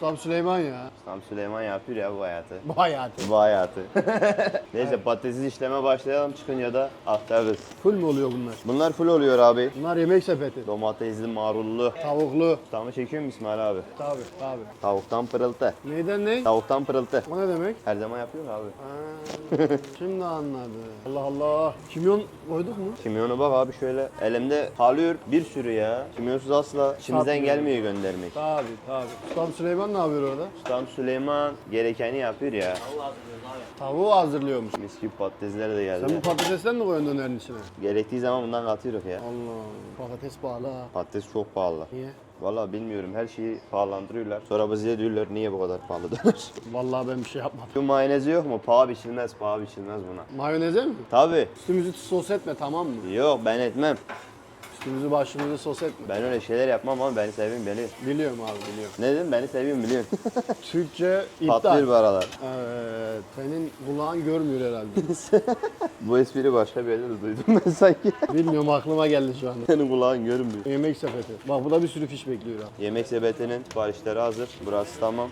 Ustam Süleyman ya. Tam Süleyman yapıyor ya bu hayatı. Bu hayatı. Bu hayatı. Neyse patatesi işleme başlayalım çıkınca da aktarırız. Full mu oluyor bunlar? Bunlar full oluyor abi. Bunlar yemek sepeti. Domatesli, marullu. Tavuklu. Tamı çekiyor musun İsmail abi? Tabi tabi. Tavuktan pırıltı. Neyden ne? Tavuktan pırıltı. O ne demek? Her zaman yapıyor abi. Ha, şimdi anladım. Allah Allah. Kimyon koyduk mu? Kimyonu bak abi şöyle elimde kalıyor bir sürü ya. Kimyonsuz asla içimizden gelmiyor göndermek. Tabi tabi. Ustam Süleyman ne yapıyor orada? Ustam Süleyman gerekeni yapıyor ya. Tavuğu hazırlıyormuş. Mis gibi patatesler de geldi. Sen bu patatesten mi koyuyorsun dönerin içine? Gerektiği zaman bundan katıyoruz ya. Allah. Patates pahalı ha. Patates çok pahalı. Niye? Vallahi bilmiyorum her şeyi pahalandırıyorlar. Sonra bize diyorlar niye bu kadar pahalı döner. Vallahi ben bir şey yapmadım. Şu mayonezi yok mu? Paha biçilmez, paha biçilmez buna. Mayoneze mi? Tabi. Üstümüzü sos etme tamam mı? Yok ben etmem. Üstümüzü başımızı sos etme. Ben öyle şeyler yapmam ama beni seviyorum biliyorsun. Biliyorum abi biliyorum. Ne dedim? Beni seviyorum biliyorsun. Türkçe iddia. Patlıyor bu aralar. Evet, senin kulağın görmüyor herhalde. Bu espri başka bir yerde de duydum ben sanki. Bilmiyorum aklıma geldi şu anda. Senin kulağın görünmüyor. Yemek sepeti. Bak bu da bir sürü fiş bekliyor ha. Yemek sepetinin siparişleri hazır. Burası tamam.